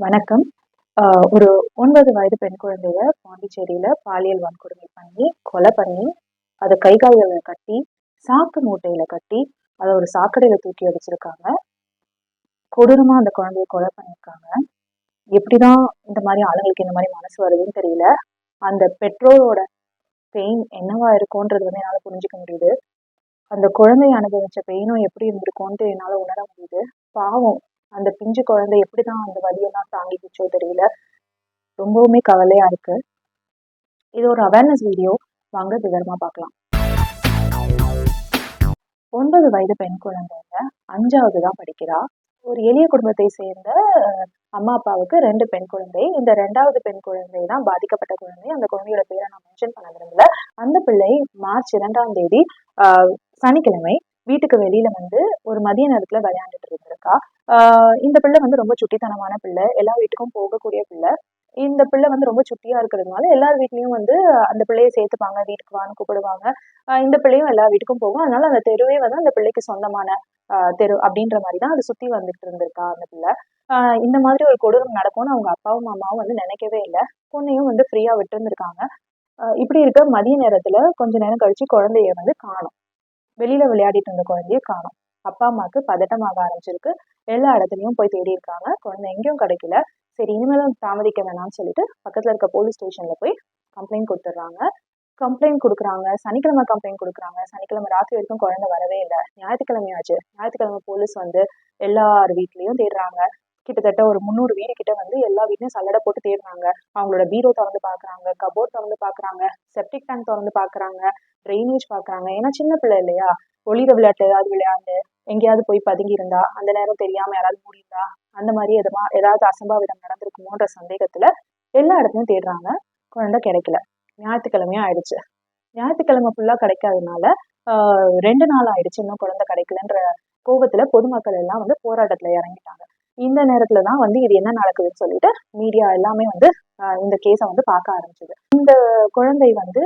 வணக்கம். ஒரு ஒன்பது வயது பெண் குழந்தைய பாண்டிச்சேரியில பாலியல் வன்கொடுமை பண்ணி கொலை பண்ணி அதை கை கால்களை கட்டி சாக்கு மூட்டையில கட்டி அதை ஒரு சாக்கடையில தூக்கி அடிச்சிருக்காங்க கொடூரமா அந்த குழந்தைய கொலை பண்ணியிருக்காங்க. எப்படிதான் இந்த மாதிரி ஆளுங்களுக்கு இந்த மாதிரி மனசு வருதுன்னு தெரியல. அந்த பெற்றோரோட பெயின் என்னவா இருக்கும்ன்றது வந்து என்னால புரிஞ்சுக்க முடியுது. அந்த குழந்தைய அனுபவிச்ச பெயினும் எப்படி இருந்திருக்கும்ன்ட்டு என்னால உணர முடியுது. பாவம். அந்த பிஞ்சு குழந்தை எப்படிதான் அந்த வழியெல்லாம் தாங்கிக்கிச்சோ தெரியல. ரொம்பவுமே கவலையா இருக்கு. இது ஒரு அவேர்னஸ் வீடியோ வாங்க விவரமா பார்க்கலாம். ஒன்பது வயது பெண் குழந்தைங்க அஞ்சாவது தான் படிக்கிறா. ஒரு எளிய குடும்பத்தை சேர்ந்த அம்மா அப்பாவுக்கு ரெண்டு பெண் குழந்தை. இந்த ரெண்டாவது பெண் குழந்தை தான் பாதிக்கப்பட்ட குழந்தை. அந்த குழந்தையோட பேரை நான் மென்ஷன் பண்ண விரும்பல. அந்த பிள்ளை மார்ச் இரண்டாம் தேதி சனிக்கிழமை வீட்டுக்கு வெளியில வந்து ஒரு மதிய நேரத்துல விளையாண்டுட்டு இருந்திருக்கா. இந்த பிள்ளை வந்து ரொம்ப சுட்டித்தனமான பிள்ளை. எல்லா வீட்டுக்கும் போகக்கூடிய பிள்ளை. இந்த பிள்ளை வந்து ரொம்ப சுட்டியா இருக்கிறதுனால எல்லார் வீட்லயும் வந்து அந்த பிள்ளையை சேர்த்துப்பாங்க வீட்டுக்கு வான்னு கூப்பிடுவாங்க. இந்த பிள்ளையும் எல்லா வீட்டுக்கும் போகும். அதனால அந்த தெருவே வந்து அந்த பிள்ளைக்கு சொந்தமான தெரு அப்படின்ற மாதிரி தான் அது சுத்தி வந்துட்டு இருந்திருக்கா அந்த பிள்ளை. இந்த மாதிரி ஒரு கொடூரம் நடக்கும்னு அவங்க அப்பாவும் அம்மாவும் வந்து நினைக்கவே இல்லை. பொண்ணையும் வந்து ஃப்ரீயா விட்டு இருந்திருக்காங்க இப்படி இருக்க மதிய நேரத்துல கொஞ்ச நேரம் கழிச்சு குழந்தைய வந்து காணும். வெளியில விளையாடிட்டு இருந்த குழந்தைய காணும். அப்பா அம்மாவுக்கு பதட்டமாக ஆரம்பிச்சிருக்கு. எல்லா இடத்துலையும் போய் தேடி இருக்காங்க. குழந்தை எங்கேயும் கிடைக்கல. சரி இனிமேலும் தாமதிக்க வேணாம்னு சொல்லிட்டு பக்கத்துல இருக்க போலீஸ் ஸ்டேஷன்ல போய் கம்ப்ளைண்ட் கொடுத்துட்றாங்க. கம்ப்ளைண்ட் கொடுக்குறாங்க. சனிக்கிழமை கம்ப்ளைண்ட் கொடுக்குறாங்க. சனிக்கிழமை ராத்திரி வரைக்கும் குழந்தை வரவே இல்லை. ஞாயிற்றுக்கிழமையாச்சு. ஞாயிற்றுக்கிழமை போலீஸ் வந்து எல்லார் வீட்லேயும் தேடுறாங்க. கிட்டத்தட்ட ஒரு முந்நூறு வீடு கிட்ட வந்து எல்லா வீட்லயும் சல்லடை போட்டு தேடுறாங்க அவங்களோட பீரோ திறந்து பாக்குறாங்க கபோர்ட் திறந்து பாக்குறாங்க செப்டிக் டேங்க் திறந்து பாக்குறாங்க ட்ரைனேஜ் பாக்குறாங்க. ஏன்னா சின்ன பிள்ளை இல்லையா? ஒளிர விளையாட்டு ஏதாவது விளையாண்டு எங்கேயாவது போய் பதுங்கி இருந்தா அந்த நேரம் தெரியாம யாராவது மூடி அந்த மாதிரி எதுமா ஏதாவது அசம்பாவிதம் நடந்திருக்குமோன்ற சந்தேகத்துல எல்லா இடத்துலையும் தேடுறாங்க. குழந்தை கிடைக்கல. ஞாயிற்றுக்கிழமையும் ஆயிடுச்சு. ஞாயிற்றுக்கிழமை ஃபுல்லா கிடைக்காதனால ரெண்டு நாள் ஆயிடுச்சு இன்னும் குழந்தை கிடைக்கலன்ற கோபத்துல பொதுமக்கள் எல்லாம் வந்து போராட்டத்துல இறங்கிட்டாங்க. இந்த நேரத்துல தான் வந்து இது என்ன நடக்குதுன்னு சொல்லிட்டு மீடியா எல்லாமே வந்து இந்த கேஸை வந்து பார்க்க ஆரம்பிச்சது. இந்த குழந்தை வந்து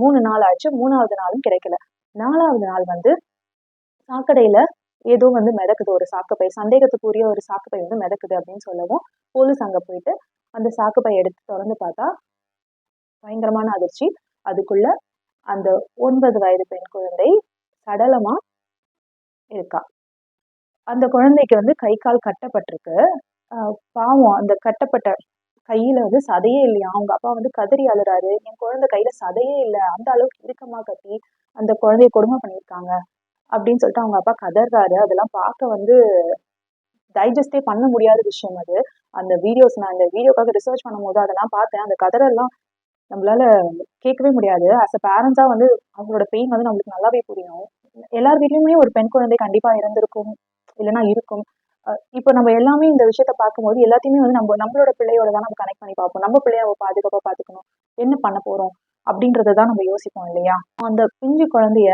மூணு நாள் ஆச்சு. மூணாவது நாளும் கிடைக்கல. நாலாவது நாள் வந்து சாக்கடையில ஏதோ வந்து மிதக்குது. ஒரு சாக்குப்பை சந்தேகத்துக்குரிய ஒரு சாக்குப்பை வந்து மிதக்குது அப்படின்னு சொல்லவும் போலீஸ் அங்க போயிட்டு அந்த சாக்குப்பை எடுத்து திறந்து பார்த்தா பயங்கரமான அதிர்ச்சி. அதுக்குள்ள அந்த ஒன்பது வயது பெண் குழந்தை சடலமா இருக்கா. அந்த குழந்தைக்கு வந்து கை கால் கட்டப்பட்டிருக்கு. பாவம் அந்த கட்டப்பட்ட கையில வந்து சதையே இல்லையா? அவங்க அப்பா வந்து கதறி அழுறாரு. என் குழந்தை கையில சதையே இல்லை. அந்த அளவுக்கு இறுக்கமா கட்டி அந்த குழந்தைய கொடுமை பண்ணியிருக்காங்க. அப்படின்னு சொல்லிட்டு அவங்க அப்பா கதறாரு. அதெல்லாம் பார்க்க வந்து டைஜஸ்டே பண்ண முடியாத விஷயம் அது. அந்த வீடியோஸ் நான் அந்த வீடியோக்காக ரிசர்ச் பண்ணும்போது அதெல்லாம் பார்த்தேன். அந்த கதறெல்லாம் நம்மளால கேட்கவே முடியாது. அஸ் அ பேரண்ட்ஸா வந்து அவங்களோட பெயின் வந்து நம்மளுக்கு நல்லாவே புரியும். எல்லார் வீட்லயுமே ஒரு பெண் குழந்தை கண்டிப்பா இருந்திருக்கும் இல்லைன்னா இருக்கும். இப்போ நம்ம எல்லாமே இந்த விஷயத்த பார்க்கும்போது எல்லாத்தையுமே வந்து நம்ம நம்மளோட பிள்ளையோட தான் நம்ம கனெக்ட் பண்ணி பார்ப்போம். நம்ம பிள்ளைய அவ பார்த்துக்கணும். என்ன பண்ண போறோம்? அப்படின்றத தான் நம்ம யோசிப்போம் இல்லையா? அந்த பிஞ்சு குழந்தைய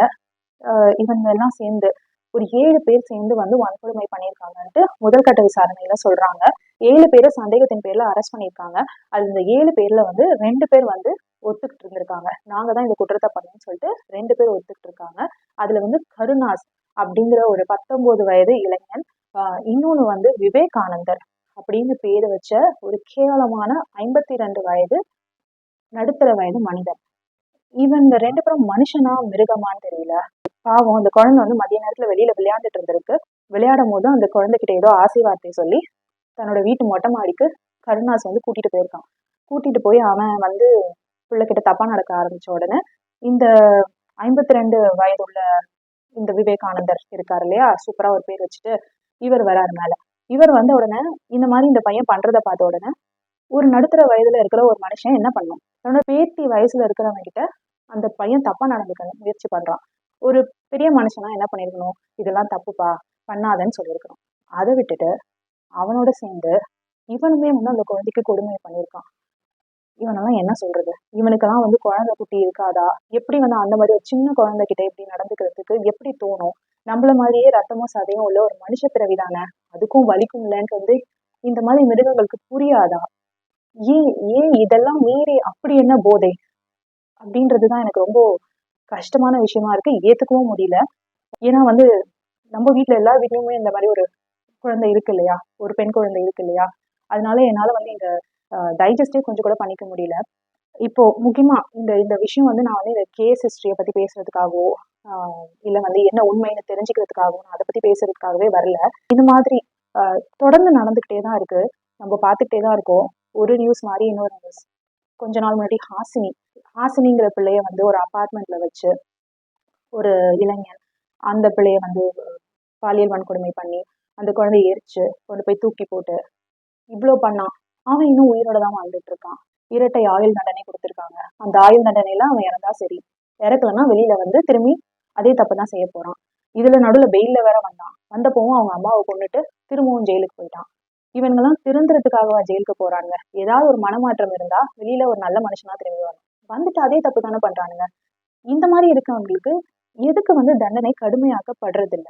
இவங்க எல்லாம் சேர்ந்து ஒரு ஏழு பேர் சேர்ந்து வந்து வன்கொடுமை பண்ணியிருக்காங்கன்ட்டு முதல் கட்ட விசாரணையில சொல்றாங்க. ஏழு பேரை சந்தேகத்தின் பேர்ல அரெஸ்ட் பண்ணியிருக்காங்க. அது இந்த ஏழு பேர்ல வந்து ரெண்டு பேர் வந்து ஒத்துக்கிட்டு இருந்திருக்காங்க. நாங்க தான் இந்த குற்றத்தை பண்ணோம்னு சொல்லிட்டு ரெண்டு பேர் ஒத்துக்கிட்டு இருக்காங்க. அதுல வந்து கருணாஸ் அப்படிங்கிற ஒரு பத்தொன்பது வயது இளைஞன் இன்னொன்று வந்து விவேகானந்தர் அப்படின்னு பேர் வச்ச ஒரு கேவலமான ஐம்பத்தி ரெண்டு வயது நடுத்தர வயது மனிதன் இந்த ரெண்டு பேரும் மனுஷனா மிருகமான்னு தெரியல. பாவம் அந்த குழந்தை வந்து மதிய நேரத்துல வெளியில விளையாண்டுட்டு இருந்திருக்கு. விளையாடும் போது அந்த குழந்தைகிட்ட ஏதோ ஆசை வார்த்தை சொல்லி தன்னோட வீட்டு மொட்டை மாடிக்கு கருணாஸ் வந்து கூட்டிட்டு போயிருக்கான். கூட்டிட்டு போய் அவன் வந்து பிள்ளைகிட்ட தப்பா நடக்க ஆரம்பிச்ச உடனே இந்த ஐம்பத்தி ரெண்டு வயதுள்ள இந்த விவேகானந்தர் இருக்காரு இல்லையா? சூப்பரா ஒரு பேர் வச்சுட்டு இவர் வராரு மேல. இவர் வந்த உடனே இந்த மாதிரி இந்த பையன் பண்றத பார்த்த உடனே ஒரு நடுத்தர வயதுல இருக்கிற ஒரு மனுஷன் என்ன பண்ணும் தன்னோட பேத்தி வயசுல இருக்கிறவங்க கிட்ட அந்த பையன் தப்பா நடந்துக்க முயற்சி பண்றான். ஒரு பெரிய மனுஷனா என்ன பண்ணிருக்கணும்? இதெல்லாம் தப்புப்பா பண்ணாதன்னு சொல்லியிருக்கணும் அதை விட்டுட்டு அவனோட சேர்ந்து இவனுமே வந்து அந்த குழந்தைக்கு கொடுமை பண்ணியிருக்கான். இவனெல்லாம் என்ன சொல்றது? இவனுக்கெல்லாம் வந்து குழந்தை குட்டி இருக்காதா? எப்படி வந்து அந்த மாதிரி ஒரு சின்ன குழந்தைகிட்ட இப்படி நடந்துக்கிறதுக்கு எப்படி தோணும்? நம்மள மாதிரியே ரத்தமும் சதையும் உள்ள ஒரு மனுஷ பிறவி தானே? அதுக்கும் வலிக்கும் இல்லைன்ட்டு வந்து இந்த மாதிரி மிருகங்களுக்கு புரியாதா? ஏன் ஏன் இதெல்லாம் மீறி அப்படி என்ன போதை? அப்படின்றதுதான் எனக்கு ரொம்ப கஷ்டமான விஷயமா இருக்கு. ஏத்துக்கவும் முடியல. ஏன்னா வந்து நம்ம வீட்டுல எல்லா வீட்லயுமே இந்த மாதிரி ஒரு குழந்தை இருக்கு இல்லையா? ஒரு பெண் குழந்தை இருக்கு இல்லையா? அதனால என்னால் வந்து இந்த டைஜஸ்டே கொஞ்சம் கூட பண்ணிக்க முடியல. இப்போ முக்கியமா இந்த இந்த விஷயம் வந்து நான் வந்து இந்த கேஸ் ஹிஸ்டரியை பத்தி பேசுறதுக்காகவோ இல்லை இல்ல வந்து என்ன உண்மைன்னு தெரிஞ்சுக்கிறதுக்காகவோ நான் அதை பத்தி பேசுறதுக்காகவே வரல. இந்த மாதிரி தொடர்ந்து நடந்துகிட்டே தான் இருக்கு. நம்ம பார்த்துக்கிட்டே தான் இருக்கோம். ஒரு நியூஸ் மாதிரி இன்னொரு நியூஸ் கொஞ்ச நாள் முன்னாடி ஹாசினி ஹாசினிங்கிற பிள்ளைய வந்து ஒரு அபார்ட்மெண்ட்ல வச்சு ஒரு இளைஞன் அந்த பிள்ளைய வந்து பாலியல் வன்கொடுமை பண்ணி அந்த குழந்தைய எரிச்சு கொண்டு போய் தூக்கி போட்டு இவ்வளோ பண்ணான் அவன் இன்னும் உயிரோட தான் வாழ்ந்துட்டு இருக்கான் இரட்டை ஆயுள் தண்டனை கொடுத்துருக்காங்க. அந்த ஆயுள் தண்டனையில அவன் இறந்தா சரி. இறக்கலன்னா வெளியில வந்து திரும்பி அதே தப்பு தான் செய்ய போறான். இதுல நடுவுல பெயில்ல வேற வந்தான். வந்தப்பவும் அவங்க அம்மாவை கொண்டுட்டு திரும்பவும் ஜெயிலுக்கு போயிட்டான். இவங்கெல்லாம் திருந்துறதுக்காகவா ஜெயிலுக்கு போறாங்க ஏதாவது ஒரு மனமாற்றம் இருந்தா வெளியில ஒரு நல்ல மனுஷனா திரும்பி வரும். வந்துட்டு அதே தப்பு தானே பண்றானுங்க. இந்த மாதிரி இருக்கவங்களுக்கு எதுக்கு வந்து தண்டனை கடுமையாக்கப்படுறது இல்ல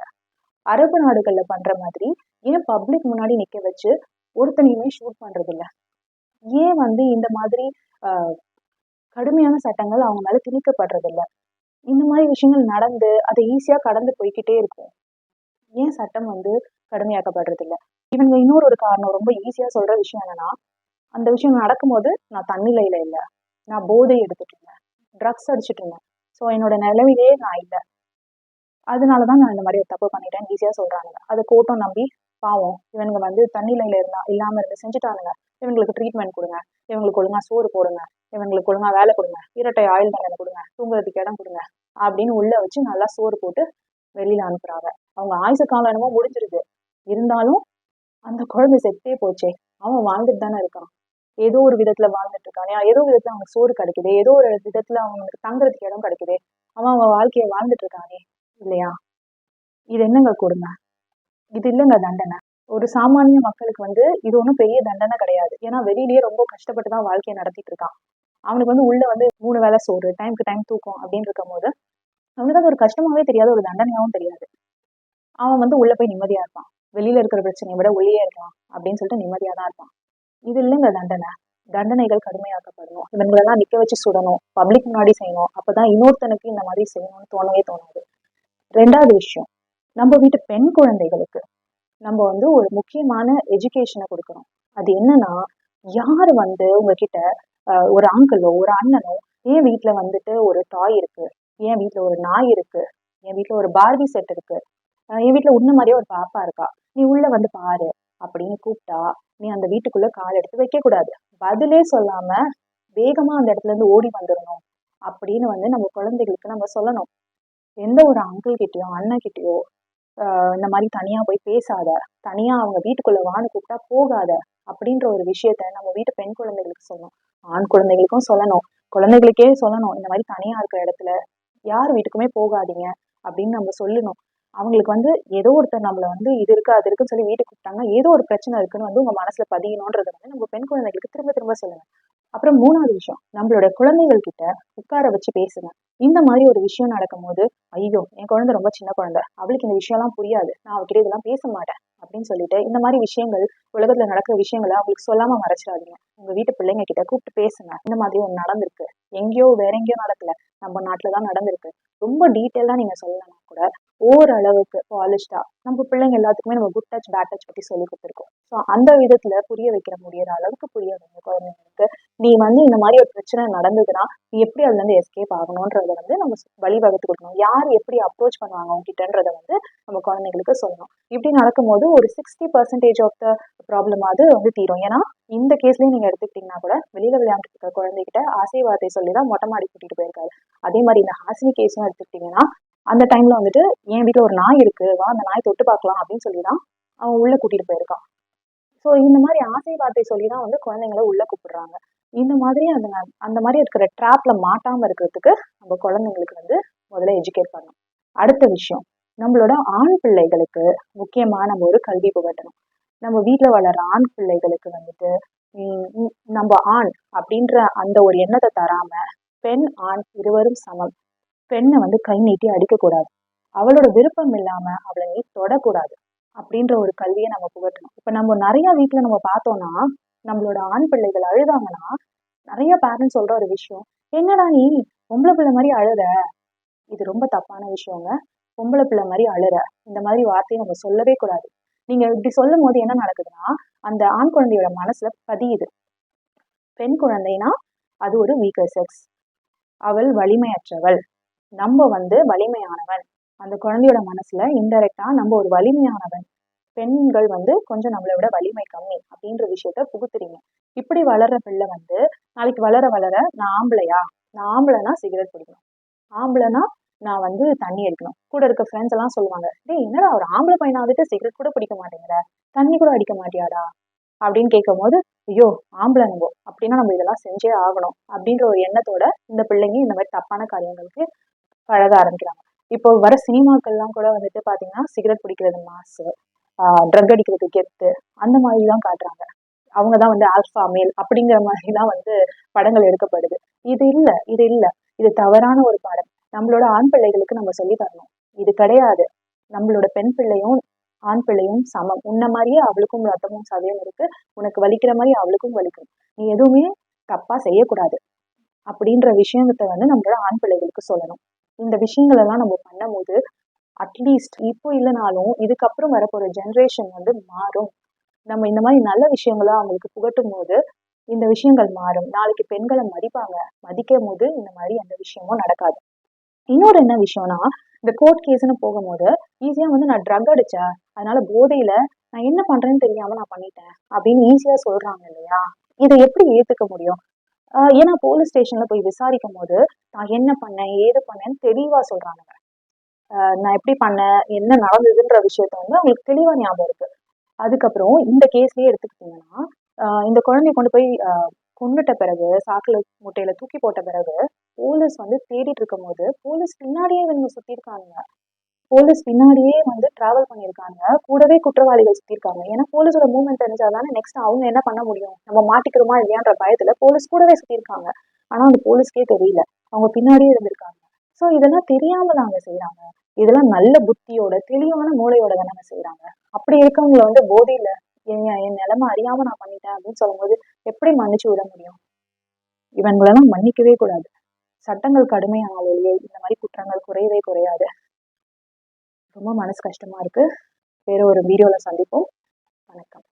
அரபு நாடுகள்ல பண்ற மாதிரி ஏன் பப்ளிக் முன்னாடி நிக்க வச்சு ஒருத்தனையுமே ஷூட் பண்றது ஏன் வந்து இந்த மாதிரி கடுமையான சட்டங்கள் அவங்க மேலே திணிக்கப்படுறதில்ல? இந்த மாதிரி விஷயங்கள் நடந்து அதை ஈஸியா கடந்து போய்கிட்டே இருக்கும். ஏன் சட்டம் வந்து கடுமையாக்கப்படுறதில்ல? இவங்க இன்னொரு ஒரு காரணம் ரொம்ப ஈஸியா சொல்ற விஷயம் என்னன்னா அந்த விஷயம் நடக்கும்போது நான் தன்னிலையில இல்லை. நான் போதை எடுத்துட்டு இருந்தேன். ட்ரக்ஸ் அடிச்சுட்டு இருந்தேன். ஸோ என்னோட நிலவிலே நான் இல்லை. அதனாலதான் நான் இந்த மாதிரி ஒரு தப்பு பண்ணிட்டேன் ஈஸியா சொல்றாங்க. அதை கோட்டம் நம்பி பாவம். இவனுங்க வந்து தண்ணிலையில இருந்தா இல்லாம இருந்து செஞ்சுட்டானுங்க. இவங்களுக்கு ட்ரீட்மெண்ட் கொடுங்க. இவங்களுக்கு ஒழுங்கா சோறு போடுங்க. இவங்களுக்கு ஒழுங்கா வேலை கொடுங்க. இரட்டை ஆயுள் தண்டனை கொடுங்க. தூங்குறதுக்கு இடம் கொடுங்க. அப்படின்னு உள்ள வச்சு நல்லா சோறு போட்டு வெளியில அனுப்புறாங்க. அவங்க ஆயுசு காலம் என்னமோ முடிஞ்சிருது. இருந்தாலும் அந்த குழந்தை செத்தே போச்சே. அவன் வாழ்ந்துட்டு தானே இருக்கான். ஏதோ ஒரு விதத்துல வாழ்ந்துட்டு இருக்கானே. ஏதோ விதத்துல அவனுக்கு சோறு கிடைக்குது. ஏதோ ஒரு விதத்துல அவனுக்கு தங்குறதுக்கு இடம் கிடைக்குது. அவன் அவன் வாழ்க்கையை வாழ்ந்துட்டு இருக்கானே. இல்லையா? இது என்னங்க கொடுமை? இது இல்லைங்க தண்டனை. ஒரு சாமானிய மக்களுக்கு வந்து இது ஒன்றும் பெரிய தண்டனை கிடையாது. ஏன்னா வெளியிலேயே ரொம்ப கஷ்டப்பட்டு தான் வாழ்க்கையை நடத்திட்டு இருக்கான். அவனுக்கு வந்து உள்ள வந்து மூணு வேலை சோறு டைம்க்கு டைம் தூக்கம் அப்படின்னு இருக்கும் போது அவனுக்கு அது ஒரு கஷ்டமாவே தெரியாது ஒரு தண்டனையாகவும் தெரியாது. அவன் வந்து உள்ள போய் நிம்மதியா இருப்பான். வெளியில இருக்கிற பிரச்சனையை விட ஒளியே இருக்கலாம் அப்படின்னு சொல்லிட்டு நிம்மதியா தான் இருப்பான். இது இல்லைங்க தண்டனை. தண்டனைகள் கடுமையாக்கப்படணும் இவங்களெல்லாம் நிக்க வச்சு சுடணும். பப்ளிக் முன்னாடி செய்யணும். அப்பதான் இன்னொருத்தனுக்கு இந்த மாதிரி செய்யணும்னு தோணவே தோணாது. ரெண்டாவது விஷயம். நம்ம வீட்டு பெண் குழந்தைகளுக்கு நம்ம வந்து ஒரு முக்கியமான எஜுகேஷனை கொடுக்கணும். அது என்னன்னா யார் வந்து உங்ககிட்ட ஒரு அங்கிளோ ஒரு அண்ணனோ என் வீட்டுல வந்துட்டு ஒரு டாய் இருக்கு என் வீட்டுல ஒரு நாய் இருக்கு என் வீட்டுல ஒரு பார்பி செட் இருக்கு என் வீட்டுல உன்ன மாதிரியே ஒரு பாப்பா இருக்கா நீ உள்ள வந்து பாரு அப்படின்னு கூப்பிட்டா நீ அந்த வீட்டுக்குள்ள கால் எடுத்து வைக்க கூடாது. பதிலே சொல்லாம வேகமா அந்த இடத்துல இருந்து ஓடி வந்துடணும் அப்படின்னு வந்து நம்ம குழந்தைகளுக்கு நம்ம சொல்லணும். எந்த ஒரு அங்கிள் கிட்டயோ அண்ணன் கிட்டயோ இந்த மாதிரி தனியா போய் பேசாத. தனியா அவங்க வீட்டுக்குள்ள வான்னு கூப்பிட்டா போகாத அப்படின்ற ஒரு விஷயத்த நம்ம வீட்டு பெண் குழந்தைகளுக்கு சொல்லணும். ஆண் குழந்தைகளுக்கும் சொல்லணும். குழந்தைகளுக்கே சொல்லணும். இந்த மாதிரி தனியா இருக்கிற இடத்துல யார் வீட்டுக்குமே போகாதீங்க அப்படின்னு நம்ம சொல்லணும். அவங்களுக்கு வந்து ஏதோ ஒருத்தர் நம்மள வந்து இது இருக்கு அது இருக்குன்னு சொல்லி வீட்டுக்கு கூப்பிட்டாங்கன்னா ஏதோ ஒரு பிரச்சனை இருக்குன்னு வந்து உங்க மனசுல பதியணுன்றத வந்து நம்ம பெண் குழந்தைகளுக்கு திரும்ப திரும்ப சொல்லுங்க. அப்புறம் மூணாவது விஷயம். நம்மளோட குழந்தைகள் கிட்ட உட்கார வச்சு பேசுங்க. இந்த மாதிரி ஒரு விஷயம் நடக்கும்போது ஐயோ என் குழந்தை ரொம்ப சின்ன குழந்தை. அவளுக்கு இந்த விஷயம்லாம் புரியாது. நான் அவகிட்ட இதெல்லாம் பேச மாட்டேன் அப்படின்னு சொல்லிட்டு இந்த மாதிரி விஷயங்கள் உலகத்துல நடக்கிற விஷயங்களை அவங்களுக்கு சொல்லாம மறைச்சிடாதீங்க. உங்க வீட்டு பிள்ளைங்க கிட்ட கூப்பிட்டு பேசுங்க. இந்த மாதிரி ஒன்று நடந்திருக்கு. எங்கேயோ வேற எங்கேயோ நடக்கல. நம்ம நாட்டுல தான் நடந்திருக்கு. ரொம்ப டீட்டெயிலா நீங்க சொல்லலைன்னா கூட ஓரளவுக்கு பாலிஷ்டா நம்ம பிள்ளைங்க எல்லாத்துக்குமே நம்ம குட் டச் பேட் டச் பத்தி சொல்லி கொடுத்துருக்கோம். ஸோ அந்த விதத்துல புரிய வைக்கிற முடியற அளவுக்கு புரிய வைங்க குழந்தைங்களுக்கு. நீ வந்து இந்த மாதிரி ஒரு பிரச்சனை நடந்ததுன்னா நீ எப்படி அதுல இருந்து எஸ்கேப் ஆகணுன்றத வந்து நம்ம வழிவகுத்து கொடுக்கணும். யார் எப்படி அப்ரோச் பண்ணுவாங்க உங்ககிட்டன்றத வந்து நம்ம குழந்தைங்களுக்கு சொல்லணும். இப்படி நடக்கும்போது ஒரு சிக்ஸ்டி பர்சன்டேஜ் ஆஃப் த ப்ராப்ளமாவது வந்து தீரும். ஏன்னா இந்த கேஸ்லயும் நீங்க எடுத்துக்கிட்டீங்கன்னா கூட வெளியில விளையாண்டுட்டு இருக்க குழந்தைகிட்ட ஆசை வார்த்தை சொல்லி தான் மொட்டை மாடி கூட்டிட்டு போயிருக்காரு. அதே மாதிரி இந்த ஹாசினி கேஸும் எடுத்துக்கிட்டீங்கன்னா அந்த டைம்ல வந்துட்டு என் வீட்டுல ஒரு நாய் இருக்கு வா அந்த நாய் தொட்டு பார்க்கலாம் அப்படின்னு சொல்லி தான் அவன் உள்ள கூட்டிட்டு போயிருக்கான். ஸோ இந்த மாதிரி ஆசை வார்த்தை சொல்லி தான் வந்து குழந்தைங்கள உள்ள கூப்பிடுறாங்க. இந்த மாதிரி அந்த அந்த மாதிரி இருக்கிற ட்ராப்ல மாட்டாம இருக்கிறதுக்கு நம்ம குழந்தைங்களுக்கு வந்து முதல்ல எஜுகேட் பண்ணணும். அடுத்த விஷயம் நம்மளோட ஆண் பிள்ளைகளுக்கு முக்கியமாக நம்ம ஒரு கல்வி புகட்டணும். நம்ம வீட்டில் வளர்ற ஆண் பிள்ளைகளுக்கு வந்துட்டு நம்ம ஆண் அப்படின்ற அந்த ஒரு எண்ணத்தை தராம பெண் ஆண் இருவரும் சமம். பெண்ணை வந்து கை நீட்டி அடிக்கக்கூடாது. அவளோட விருப்பம் இல்லாம அவளை நீ தொடக்கூடாது அப்படின்ற ஒரு கல்வியை நம்ம புகட்டணும். இப்ப நம்ம நிறைய வீட்டுல நம்ம பார்த்தோம்னா நம்மளோட ஆண் பிள்ளைகள் அழுதாங்கன்னா நிறைய பேரண்ட்ஸ் சொல்ற ஒரு விஷயம். என்னடா நீ? பொம்பளை பிள்ளை மாதிரி அழுற இது ரொம்ப தப்பான விஷயங்க. பொம்பளை பிள்ளை மாதிரி அழுற. இந்த மாதிரி வார்த்தையை நம்ம சொல்லவே கூடாது. நீங்க இப்படி சொல்லும் போது என்ன நடக்குதுன்னா அந்த ஆண் குழந்தையோட மனசுல பதியுது. பெண் குழந்தைனா அது ஒரு வீக்கர் செக்ஸ் அவள் வலிமையற்றவள். நம்ம வந்து வலிமையானவன் அந்த குழந்தையோட மனசுல இன்டெரக்டா நம்ம ஒரு வலிமையானவன். பெண்கள் வந்து கொஞ்சம் நம்மளை விட வலிமை கம்மி அப்படின்ற விஷயத்த புகுத்துறீங்க. இப்படி வளர்ற பிள்ளை வந்து நாளைக்கு வளர வளர நான் ஆம்பளையா? நான் ஆம்பளைனா சிகரெட் பிடிக்கணும். ஆம்பளைனா நான் வந்து தண்ணி அடிக்கணும். கூட இருக்க ஃப்ரெண்ட்ஸ் எல்லாம் சொல்லுவாங்க டேய் என்னடா ஒரு ஆம்பளை பையனா வந்துட்டு சிகரெட் கூட பிடிக்க மாட்டேங்கிற? தண்ணி கூட அடிக்க மாட்டியாடா? அப்படின்னு கேட்கும் போது ஐயோ ஆம்பளை நம்ம அப்படின்னா நம்ம இதெல்லாம் செஞ்சே ஆகணும். அப்படின்ற ஒரு எண்ணத்தோட இந்த பிள்ளைங்க இந்த மாதிரி தப்பான காரியங்களுக்கு பழக ஆரம்பிக்கிறாங்க. இப்போ வர சினிமாக்கள்லாம் கூட வந்துட்டு பார்த்தீங்கன்னா சிகரெட் பிடிக்கிறது மாசு ட்ரக் அடிக்கிறது கெத்து. அந்த மாதிரி தான் காட்டுறாங்க. அவங்க தான் வந்து ஆல்ஃபா மேல் அப்படிங்கிற மாதிரி தான் வந்து படங்கள் எடுக்கப்படுது. இது இல்லை இது இல்லை. இது தவறான ஒரு பாடம். நம்மளோட ஆண் பிள்ளைகளுக்கு நம்ம சொல்லி தரணும். இது கிடையாது. நம்மளோட பெண் பிள்ளையும் ஆண் பிள்ளையும் சமம். உன்ன மாதிரியே அவளுக்கும் ரத்தமும் சதையும் இருக்கு. உனக்கு வலிக்கிற மாதிரி அவளுக்கும் வலிக்கும். நீ எதுவுமே தப்பா செய்யக்கூடாது. அப்படின்ற விஷயத்த வந்து நம்மளோட ஆண் பிள்ளைகளுக்கு சொல்லணும். இந்த விஷயங்கள் எல்லாம் நம்ம பண்ணும்போது அட்லீஸ்ட் இப்போ இல்லைனாலும் இதுக்கப்புறம் வரப்போகிற ஜென்ரேஷன் வந்து மாறும். நம்ம இந்த மாதிரி நல்ல விஷயங்களை அவங்களுக்கு புகட்டும் போது இந்த விஷயங்கள் மாறும். நாளைக்கு பெண்களை மதிப்பாங்க. மதிக்கும் போது இந்த மாதிரி எந்த விஷயமும் நடக்காது. இன்னொரு என்ன விஷயம்னா இந்த கோர்ட் கேஸ்ன்னு போகும்போது ஈஸியாக வந்து நான் ட்ரக் அடித்தேன் அதனால போதையில நான் என்ன பண்றேன்னு தெரியாம நான் பண்ணிட்டேன் அப்படின்னு ஈஸியாக சொல்றாங்க இல்லையா? இதை எப்படி ஏத்துக்க முடியும்? ஏன்னா போலீஸ் ஸ்டேஷன்ல போய் விசாரிக்கும் போது நான் என்ன பண்ணேன் ஏது பண்ணேன்னு தெளிவா சொல்றாங்க. நான் எப்படி பண்ணேன் என்ன நடந்ததுன்ற விஷயத்த வந்து அவங்களுக்கு தெளிவாக ஞாபகம் இருக்கு. அதுக்கப்புறம் இந்த கேஸ்லயே எடுத்துக்கிட்டீங்கன்னா இந்த குழந்தைய கொண்டு போய் கொண்டுட்ட பிறகு சாக்கில் முட்டையில தூக்கி போட்ட பிறகு போலீஸ் வந்து தேடிட்டு இருக்கும் போது போலீஸ் பின்னாடியே இவங்க சுத்திருக்காங்க போலீஸ் பின்னாடியே வந்து டிராவல் பண்ணியிருக்காங்க. கூடவே குற்றவாளிகள் சுத்திருக்காங்க ஏன்னா போலீஸோட மூவ்மெண்ட் தெரிஞ்சாதானே நெக்ஸ்ட் அவங்க என்ன பண்ண முடியும்? நம்ம மாட்டிக்கிறோமா இல்லையான்ற பயத்துல போலீஸ் கூடவே சுத்திருக்காங்க ஆனா அந்த போலீஸ்க்கே தெரியல. அவங்க பின்னாடியே இருந்திருக்காங்க. ஸோ இதெல்லாம் தெரியாம தாங்க செய்யறாங்க இதெல்லாம் நல்ல புத்தியோட தெளிவான மூளையோட தானே செய்யறாங்க அப்படி இருக்கவங்கள வந்து போதையில என் என் நிலைமை அறியாம நான் பண்ணிட்டேன் அப்படின்னு சொல்லும்போது எப்படி மன்னிச்சு விட முடியும்? இவங்களெல்லாம் மன்னிக்கவே கூடாது. சட்டங்கள் கடுமையானாலேயே இந்த மாதிரி குற்றங்கள் குறையவே குறையாது. ரொம்ப மனசு கஷ்டமா இருக்கு. வேற ஒரு வீடியோல சந்திப்போம். வணக்கம்.